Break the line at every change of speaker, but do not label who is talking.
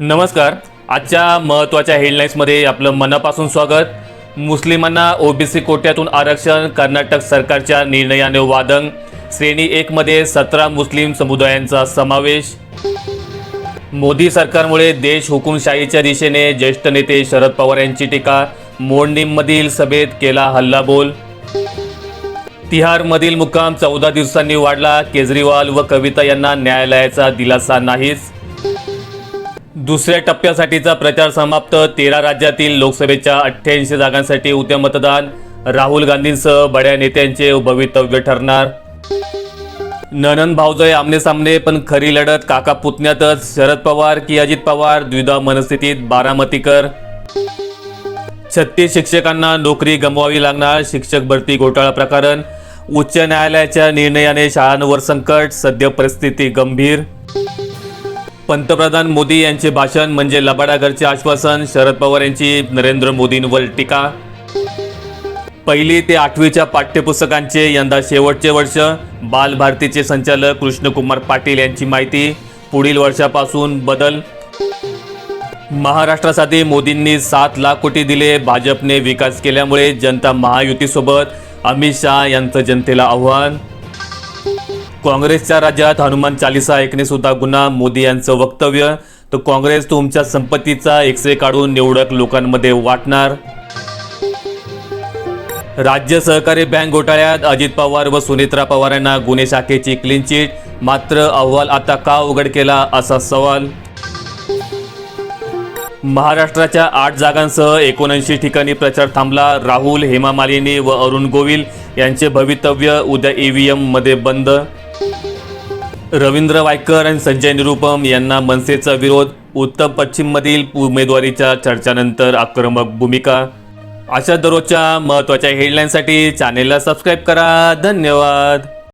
नमस्कार. आजच्या महत्त्वाच्या हेडलाईन्समध्ये आपलं मनापासून स्वागत. मुस्लिमांना ओबीसी कोट्यातून आरक्षण कर्नाटक सरकारच्या निर्णयाने वादंग. श्रेणी एकमध्ये सतरा मुस्लिम समुदायांचा समावेश. मोदी सरकारमुळे देश हुकुमशाहीच्या दिशेने ज्येष्ठ नेते शरद पवार यांची टीका. मोडणीमधील सभेत केला हल्लाबोल. तिहारमधील मुक्काम चौदा दिवसांनी वाढला. केजरीवाल व कविता यांना न्यायालयाचा दिलासा नाहीच. दुसऱ्या टप्प्यासाठीचा प्रचार समाप्त. तेरा राज्यातील लोकसभेच्या अठ्ठ्याऐंशी जागांसाठी उद्या मतदान. राहुल गांधींसह बड्या नेत्यांचे भवितव्य ठरणार. ननन भाऊजय आमने सामने पण खरी लढत काका पुतण्यातच. शरद पवार की अजित पवार द्विधा मनस्थितीत बारामतीकर. छत्तीस शिक्षकांना नोकरी गमवावी लागणार शिक्षक भरती घोटाळा प्रकरण. उच्च न्यायालयाच्या निर्णयाने शाळांवर संकट सद्य परिस्थिती गंभीर. पंतप्रधान मोदी यांचे भाषण म्हणजे लबाडाघरचे आश्वासन. शरद पवार यांची नरेंद्र मोदींवर टीका. पहिली ते आठवीच्या पाठ्यपुस्तकांचे यंदा शेवटचे वर्ष. बालभारतीचे संचालक कृष्णकुमार पाटील यांची माहिती. पुढील वर्षापासून बदल. महाराष्ट्रासाठी मोदींनी सात लाख कोटी दिले. भाजपने विकास केल्यामुळे जनता महायुतीसोबत. अमित शहा यांचं जनतेला आव्हान. काँग्रेसच्या राज्यात हनुमान चालिसा ऐकणे सुद्धा गुन्हा मोदी यांचं वक्तव्य. तर काँग्रेस तुमच्या संपत्तीचा एक्सरे काढून निवडक लोकांमध्ये वाटणार. राज्य सहकारी बँक घोटाळ्यात अजित पवार व सुनेत्रा पवार यांना गुन्हे शाखेची क्लीन चिट मात्र अहवाल आता का उघड केला असा सवाल. महाराष्ट्राच्या आठ जागांसह एकोणऐंशी ठिकाणी प्रचार थांबला. राहुल हेमा मालिनी व अरुण गोविल यांचे भवितव्य उद्या ईव्हीएममध्ये बंद. रवींद्र वायकर आणि संजय निरुपम यांना मनसेचा विरोध उत्तर पश्चिममधील उमेदवारीच्या चर्चानंतर आक्रमक भूमिका. अशा दररोजच्या महत्त्वाच्या हेडलाईनसाठी चॅनेलला सबस्क्राईब करा. धन्यवाद.